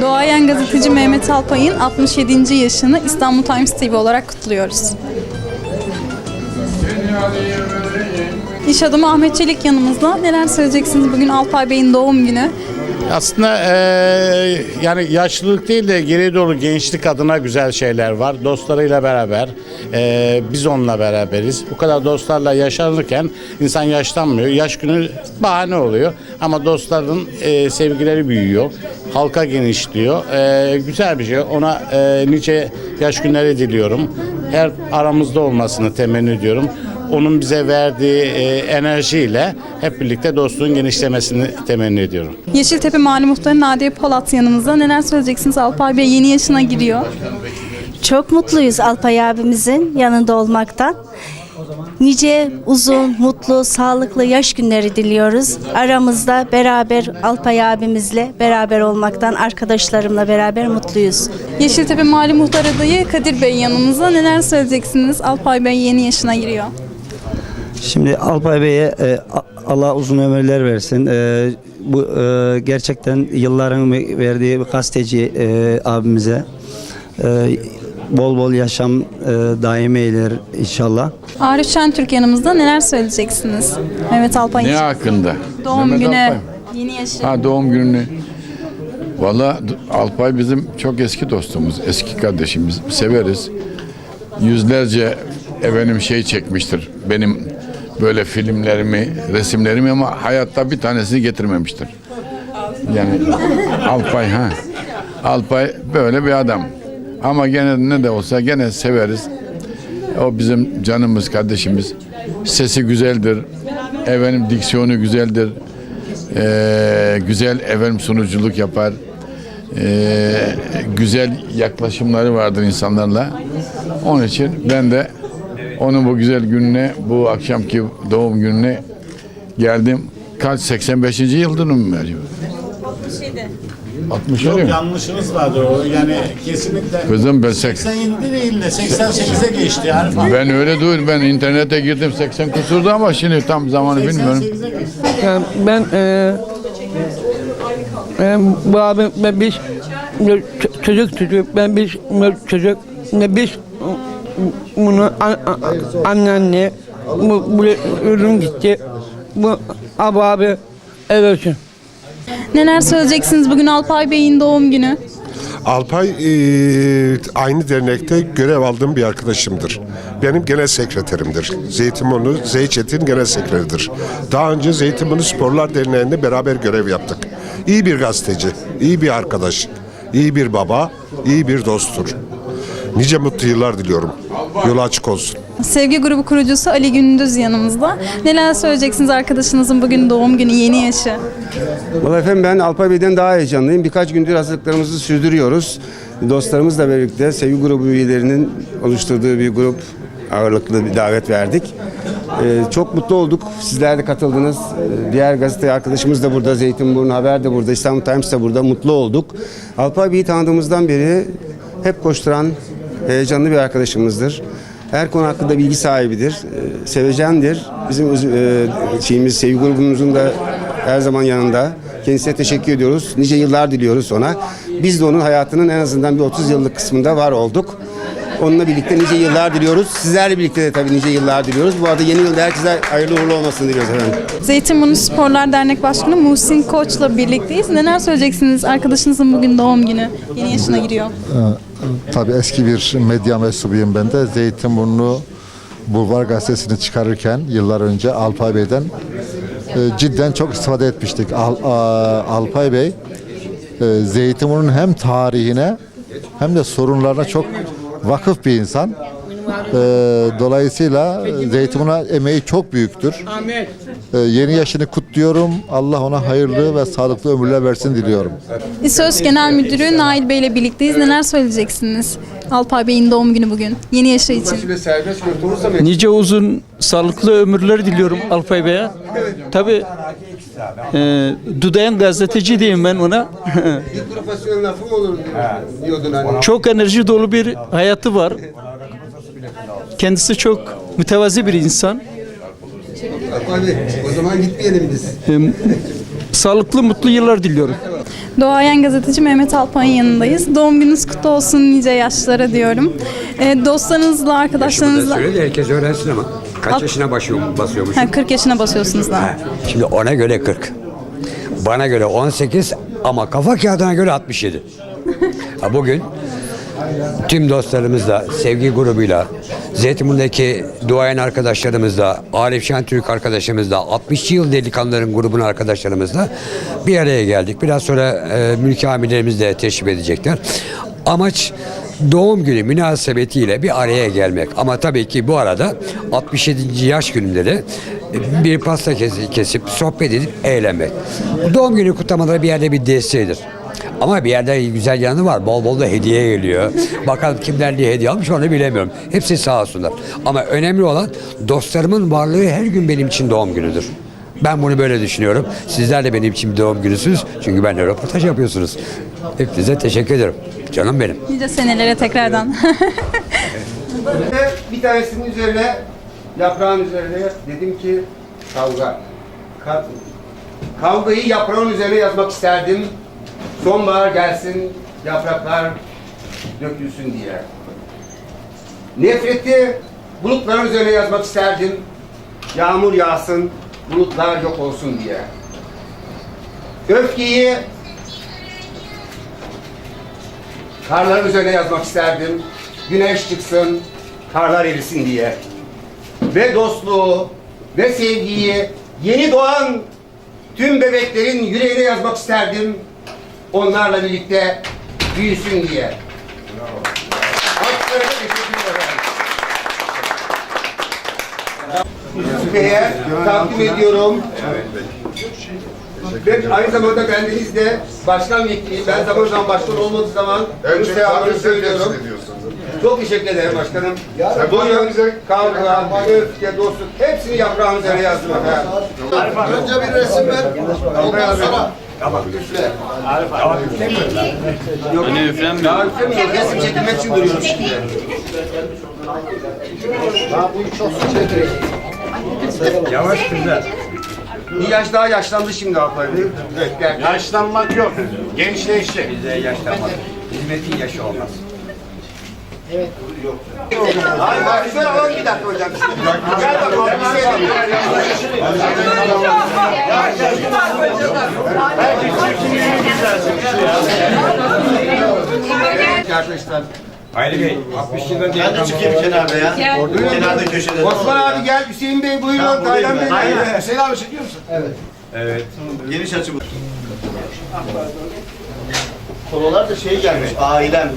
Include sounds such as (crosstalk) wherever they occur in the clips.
Doğayan gazeteci Mehmet Alpay'ın 67. yaşını İstanbul Times TV olarak kutluyoruz. İş adamı Ahmet Çelik yanımızda. Neler söyleyeceksiniz bugün Alpay Bey'in doğum günü? Aslında eee, yani yaşlılık değil de geriye doğru gençlik adına güzel şeyler var. Dostlarıyla beraber, eee, biz onunla beraberiz. Bu kadar dostlarla yaşanırken insan yaşlanmıyor. Yaş günü bahane oluyor. Ama dostların eee, sevgileri büyüyor. Halka genişliyor. Eee, güzel bir şey. Ona eee, nice yaş günleri diliyorum. Her aramızda olmasını temenni ediyorum. Onun bize verdiği eee, enerjiyle hep birlikte dostluğun genişlemesini temenni ediyorum. Yeşiltepe Mahalle Muhtarı Nadiye Polat yanımızda. Neler söyleyeceksiniz? Alpay Bey yeni yaşına giriyor. Çok mutluyuz Alpay abimizin yanında olmaktan. Nice uzun, mutlu, sağlıklı yaş günleri diliyoruz. Aramızda beraber Alpay abimizle beraber olmaktan, arkadaşlarımla beraber mutluyuz. Yeşiltepe Mahalle Muhtar adayı Kadir Bey yanımızda. Neler söyleyeceksiniz? Alpay Bey yeni yaşına giriyor. Şimdi Alpay Bey'e e, Allah uzun ömürler versin. E, bu e, gerçekten yılların verdiği bir gazeteci e, abimize e, bol bol yaşam e, daim eyler inşallah. Arif Şentürk yanımızda. Neler söyleyeceksiniz? Mehmet Alpay'ın Ne hakkında? doğum Mehmet günü, Alpay. yeni yaşı. Ha doğum gününü. Valla Alpay bizim çok eski dostumuz, eski kardeşimiz. Severiz. Yüzlerce efendim şey çekmiştir. Benim böyle filmlerimi, resimlerimi ama hayatta bir tanesini getirmemiştir. Yani Alpay ha. Alpay böyle bir adam. Ama gene ne de olsa gene severiz. O bizim canımız, kardeşimiz. Sesi güzeldir. Efendim diksiyonu güzeldir. Ee, güzel efendim sunuculuk yapar. Ee, güzel yaklaşımları vardır insanlarla. Onun için ben de onun bu güzel gününe, bu akşamki doğum gününe geldim. Kaç 85. yıl dönümü mü acaba? 67. mi? yanlışınız vardı o. Yani kesinlikle Kızım ben sek- 87 değil de 88'e geçti. Yani ben öyle değil. Ben internete girdim 80 kusurdu ama şimdi tam zamanı bilmiyorum. Yani ben e, e, bu abi ben biz çocuk çocuk ben biz çocuk ne biz bunu an, an, anneanne bu, bu ürün gitti bu abi abi evet olsun. Neler söyleyeceksiniz bugün Alpay Bey'in doğum günü? Alpay e, aynı dernekte görev aldığım bir arkadaşımdır. Benim genel sekreterimdir. Zeytinburnu Zeyçet'in genel sekreteridir. Daha önce Zeytinburnu Sporlar Derneği'nde beraber görev yaptık. İyi bir gazeteci, iyi bir arkadaş, iyi bir baba, iyi bir dosttur. Nice mutlu yıllar diliyorum. Yolu açık olsun. Sevgi grubu kurucusu Ali Gündüz yanımızda. Neler söyleyeceksiniz arkadaşınızın bugün doğum günü, yeni yaşı? Valla efendim ben Alpay Bey'den daha heyecanlıyım. Birkaç gündür hazırlıklarımızı sürdürüyoruz. Dostlarımızla birlikte sevgi grubu üyelerinin oluşturduğu bir grup ağırlıklı bir davet verdik. Ee, çok mutlu olduk. Sizler de katıldınız. Ee, diğer gazete arkadaşımız da burada. Zeytinburnu Haber de burada. İstanbul Times de burada. Mutlu olduk. Alpay Bey'i tanıdığımızdan beri hep koşturan heyecanlı bir arkadaşımızdır. Her konu hakkında bilgi sahibidir. Ee, sevecendir. Bizim e, şeyimiz, sevgi grubumuzun da her zaman yanında. Kendisine teşekkür ediyoruz. Nice yıllar diliyoruz ona. Biz de onun hayatının en azından bir 30 yıllık kısmında var olduk. Onunla birlikte nice yıllar diliyoruz. Sizlerle birlikte de tabii nice yıllar diliyoruz. Bu arada yeni yılda herkese hayırlı uğurlu olmasını diliyoruz efendim. Zeytinburnu Sporlar Dernek Başkanı Muhsin Koç'la birlikteyiz. Neler söyleyeceksiniz? Arkadaşınızın bugün doğum günü, yeni yaşına giriyor. Tabii eski bir medya mensubuyum ben de. Zeytinburnu Bulvar Gazetesi'ni çıkarırken yıllar önce Alpay Bey'den e, cidden çok istifade etmiştik. Al, a- Alpay Bey e, Zeytinburnu'nun hem tarihine hem de sorunlarına çok vakıf bir insan. E, dolayısıyla Zeytinburnu'na emeği çok büyüktür. E, yeni yaşını kutluyorum. Allah ona hayırlı ve sağlıklı ömürler versin diliyorum. İSÖS Genel Müdürü Nail Bey ile birlikteyiz. Neler söyleyeceksiniz? Alpay Bey'in doğum günü bugün, yeni yaşı için. Nice uzun sağlıklı ömürler diliyorum Alpay Bey'e. Tabi e, Dudayan gazeteci diyeyim ben ona. Profesyonel lafı olur diyordun hani. Çok enerji dolu bir hayatı var. Kendisi çok mütevazi bir insan. Bey o zaman gitmeyelim biz. E, sağlıklı mutlu yıllar diliyorum. Doğayan gazeteci Mehmet Alpan'ın yanındayız. Doğum gününüz kutlu olsun nice yaşlara diyorum. Ee, dostlarınızla, arkadaşlarınızla... Söyle de herkes öğrensin ama. Kaç yaşına başlıyor, basıyormuş? Ha, 40 yaşına basıyorsunuz daha. Şimdi ona göre 40. Bana göre 18 ama kafa kağıdına göre 67. (laughs) Ha, Bugün tüm dostlarımızla, sevgi grubuyla, Zeytinburnu'ndaki duayen arkadaşlarımızla, Arif Şentürk arkadaşımızla, 60 yıl delikanlıların grubunun arkadaşlarımızla bir araya geldik. Biraz sonra e, mülki amirlerimiz de teşrif edecekler. Amaç doğum günü münasebetiyle bir araya gelmek. Ama tabii ki bu arada 67. yaş gününde de bir pasta kes- kesip sohbet edip eğlenmek. Doğum günü kutlamaları bir yerde bir desteğidir. Ama bir yerde güzel yanı var. Bol bol da hediye geliyor. Bakalım kimler ne hediye almış onu bilemiyorum. Hepsi sağ olsunlar. Ama önemli olan dostlarımın varlığı her gün benim için doğum günüdür. Ben bunu böyle düşünüyorum. Sizler de benim için doğum günüsünüz. Çünkü benimle röportaj yapıyorsunuz. Hepinize teşekkür ederim. Canım benim. Nice senelere tekrardan. Bir tanesinin üzerine, yaprağın üzerine dedim ki kavga. Ka- kavgayı yaprağın üzerine yazmak isterdim. Sonbahar gelsin, yapraklar dökülsün diye. Nefreti bulutların üzerine yazmak isterdim. Yağmur yağsın, bulutlar yok olsun diye. Öfkeyi karların üzerine yazmak isterdim. Güneş çıksın, karlar erisin diye. Ve dostluğu ve sevgiyi yeni doğan tüm bebeklerin yüreğine yazmak isterdim. Onlarla birlikte büyüsün diye. Alkışlarına teşekkür ederim. Süpe'ye takdim ediyorum. Ve aynı zamanda bendeniz de başkan vekiliyim. Ben zaman zaman başkan olmadığı zaman bu selamını söylüyorum. Çok teşekkür ederim başkanım. Buyurun kavga, öfke, dostluk hepsini yaprağın üzerine yazdım efendim. Önce bir resim ver. Ondan sonra Daha üflemiyoruz. Resim çekilmek için duruyoruz şimdi. Yavaş güzel. Bir yaş daha yaşlandı şimdi Alpay Bey. Evet, gel. Yaşlanmak yok. Gençleşti. Bize yaşlanmadı. Hizmetin yaşı olmaz. Hayır, bak, şöyle alalım bir dakika hocam. Gel bakalım. Bir şey Arkadaşlar. Hayri Bey, 60 yılda diye kenarda ya. Kenarda köşede. Osman abi gel, Hüseyin Bey buyurun, Taylan Bey. Hüseyin abi çekiyor musun? Evet. Geniş açı bu. Kololar da şey gelmiş, ailem.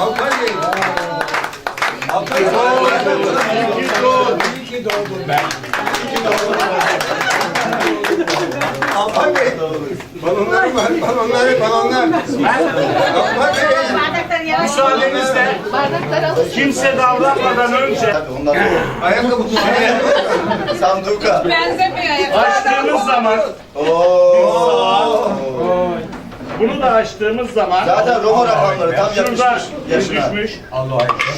Alpay Bey. Alpay Alpay Bey. Balonlar var, balonlar, balonlar. Bey. Müsaadenizle kimse davranmadan önce Ayakkabı tutmaya. Sanduka. açtığımız zaman bunu da açtığımız zaman Zaten Roma rakamları tam şurada yakışmış yaşına. düşmüş.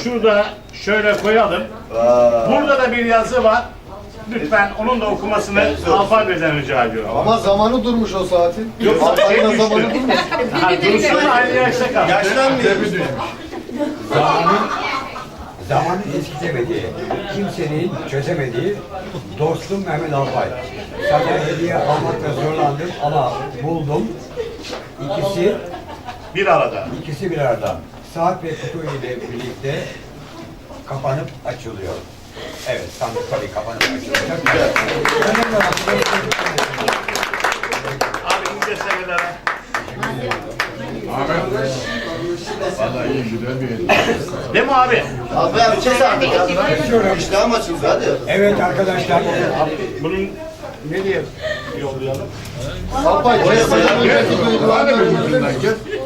Şurada şöyle koyalım. Burada da bir yazı var. Lütfen onun da okumasını alfabeden rica ediyorum. Ama zamanı durmuş o saatin. Yok, Alpay'ın şey zamanı düştü. durmuş. Ha, Dursun aynı yaşta kaldı. Yaşlanmıyor. Zamanın eskitemediği, kimsenin çözemediği dostum Mehmet Alpay. Sana hediye almakta zorlandım ama buldum. İkisi, Bir arada. ikisi bir arada. Saat ve kutu ile birlikte kapanıp açılıyor. Evet, sandık tabii olan Abi ince senelere. Vallahi iyi güzel bir hediye. Değil mi abi? Alpay abi kes ya. İştahım açıldı hadi. Evet arkadaşlar, Bunun ne diye yollayalım? Alpay kes. Var mı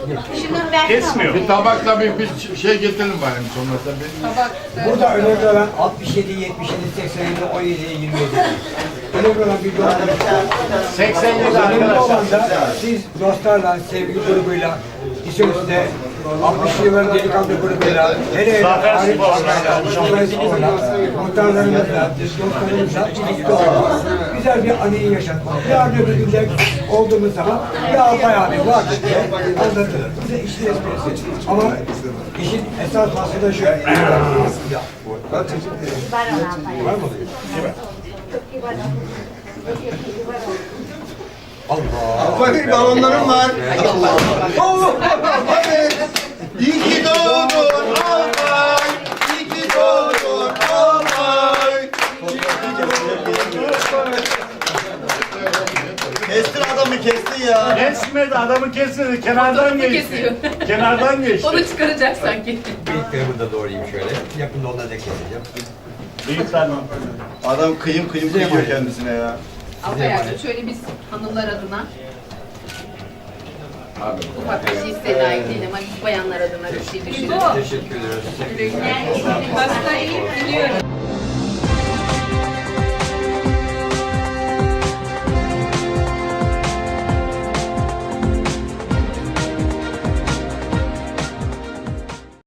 ucundan kes? Kesmiyor. Bir tabakla bir, bir şey getirin benim sonra tabii. burada önemli olan 67, 77, 87, 17, 27. Önemli olan bir günü. 87 Önemli arkadaşlar. da siz dostlarla, sevgi grubuyla İsönüz'de 60 yılların delikanlı hele hele Zafer Arif Spor'la, muhtarlarımızla, dostlarımızla birlikte olmak, güzel bir anıyı yaşatmak. Yarın öbür günde olduğumuz zaman ya Alpay abi var diye anlatılır. Bize işin esprisi. Ama işin esas faslı da şu. Ya, bak, var mı? Alpay balonlarım var. Allah. Evet. İyi ki doğdun Alpay. İyi ki doğdun Alpay. Kestin adamı kestin ya. Kesmedi adamı kesmedi. Kenardan geçti. Kenardan geçti. Onu çıkaracak sanki. Bıyıklarımı da doğrayayım şöyle. Yakında onları da keseceğim. Büyük tane. Adam kıyım kıyım kıyıyor kendisine ya. Alpayacığım şöyle biz hanımlar adına ufak bir şey istedi ait değil ama biz bayanlar adına bir şey düşünelim. Teşekkür ederiz. Hasta iyi biliyorum.